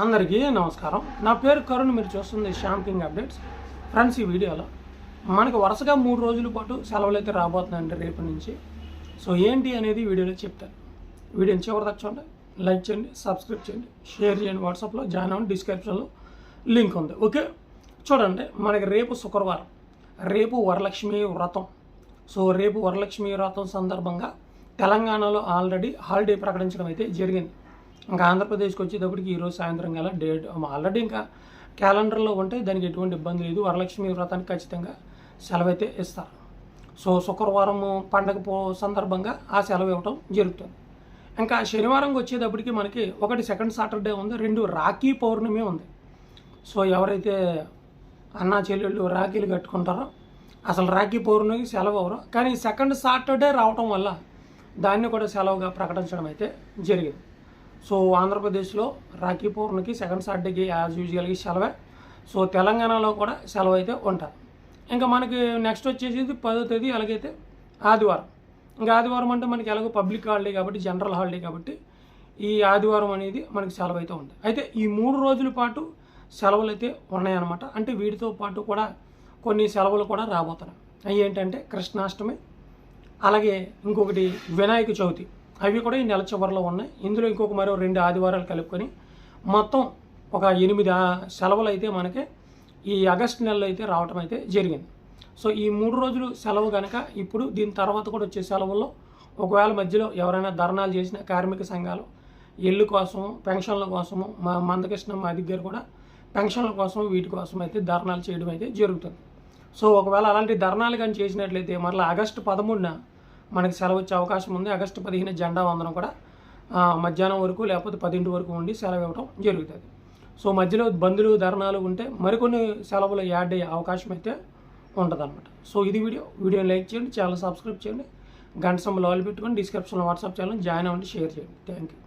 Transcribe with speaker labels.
Speaker 1: అందరికీ నమస్కారం. నా పేరు కరుణ్ మీరు చూస్తుంది షాంపింగ్ అప్డేట్స్. ఫ్రెండ్స్ ఈ వీడియోలో మనకు వరుసగా మూడు రోజుల పాటు సెలవులు అయితే రాబోతున్నాయండి రేపు నుంచి. సో ఏంటి అనేది వీడియోలో చెప్తాను వీడియోని చివరి దాకా చూడండి. లైక్ చేయండి సబ్స్క్రైబ్ చేయండి షేర్ చేయండి. వాట్సాప్లో జాయిన్ అవ్వండి. డిస్క్రిప్షన్లో లింక్ ఉంది. ఓకే? చూడండి మనకి రేపు శుక్రవారం రేపు వరలక్ష్మి వ్రతం. సో రేపు వరలక్ష్మి వ్రతం సందర్భంగా తెలంగాణలో ఆల్రెడీ హాలిడే ప్రకటించడం అయితే జరిగింది. ఇంకా ఆంధ్రప్రదేశ్కి వచ్చేటప్పటికి ఈరోజు సాయంత్రం గల డేట్ ఆల్రెడీ ఇంకా క్యాలెండర్లో ఉంటే దానికి ఎటువంటి ఇబ్బంది లేదు. వరలక్ష్మి వ్రతానికి ఖచ్చితంగా సెలవు అయితే ఇస్తారు. సో శుక్రవారం పండగ పో సందర్భంగా ఆ సెలవు ఇవ్వటం జరుగుతుంది. ఇంకా శనివారంకి వచ్చేటప్పటికి మనకి ఒకటి సెకండ్ సాటర్డే ఉంది రెండు రాఖీ పౌర్ణమి ఉంది. సో ఎవరైతే అన్నా చెల్లెళ్ళు రాఖీలు కట్టుకుంటారో అసలు రాఖీ పౌర్ణమికి సెలవు అవరు కానీ సెకండ్ సాటర్డే రావటం వల్ల దాన్ని కూడా సెలవుగా ప్రకటించడం అయితే జరిగింది. సో ఆంధ్రప్రదేశ్లో రాఖీ పౌర్ణమికి సెకండ్ సాటర్డేకి యాజ్ యూజువల్గా సెలవే. సో తెలంగాణలో కూడా సెలవు అయితే ఉంటుంది. ఇంకా మనకి నెక్స్ట్ వచ్చేసి పదో తేదీ అలాగైతే ఆదివారం. ఇంకా ఆదివారం అంటే మనకి ఎలాగో పబ్లిక్ హాలిడే కాబట్టి జనరల్ హాలిడే కాబట్టి ఈ ఆదివారం అనేది మనకి సెలవు అయితే ఉంది అయితే ఈ మూడు రోజుల పాటు సెలవులు అయితే ఉన్నాయన్నమాట. అంటే వీటితో పాటు కూడా కొన్ని సెలవులు కూడా రాబోతున్నాయి. అవి ఏంటంటే కృష్ణాష్టమి అలాగే ఇంకొకటి వినాయక చవితి. అవి కూడా ఈ నెల చివరిలో ఉన్నాయి. ఇందులో ఇంకొక మరో రెండు ఆదివారాలు కలుపుకొని మొత్తం ఒక ఎనిమిది సెలవులు అయితే మనకి ఈ ఆగస్ట్ నెలలో అయితే రావటం అయితే జరిగింది. సో ఈ మూడు రోజులు సెలవు కనుక ఇప్పుడు దీని తర్వాత కూడా వచ్చే సెలవుల్లో ఒకవేళ మధ్యలో ఎవరైనా ధర్నాలు చేసిన కార్మిక సంఘాలు ఇల్లు కోసం పెన్షన్ల కోసము మా మందకృష్ణ మా దగ్గర కూడా పెన్షన్ల కోసం వీటి కోసం అయితే ధర్నాలు చేయడం అయితే జరుగుతుంది. సో ఒకవేళ అలాంటి ధర్నాలు కానీ చేసినట్లయితే మరలా ఆగస్టు పదమూడున మనకి సెలవు వచ్చే అవకాశం ఉంది. ఆగస్టు పదిహేను జెండా వందనం కూడా మధ్యాహ్నం వరకు లేకపోతే పదింటి వరకు ఉండి సెలవు ఇవ్వడం జరుగుతుంది. సో మధ్యలో బంధులు ధర్నాలు ఉంటే మరికొన్ని సెలవులు యాడ్ అయ్యే అవకాశం అయితే ఉంటుందన్నమాట. సో ఇది వీడియో. వీడియోని లైక్ చేయండి ఛానల్ సబ్స్క్రైబ్ చేయండి. గంట సంబంధం పెట్టుకొని డిస్క్రిప్షన్లో వాట్సాప్ ఛానల్ జాయిన్ అవ్వండి షేర్ చేయండి. Thank you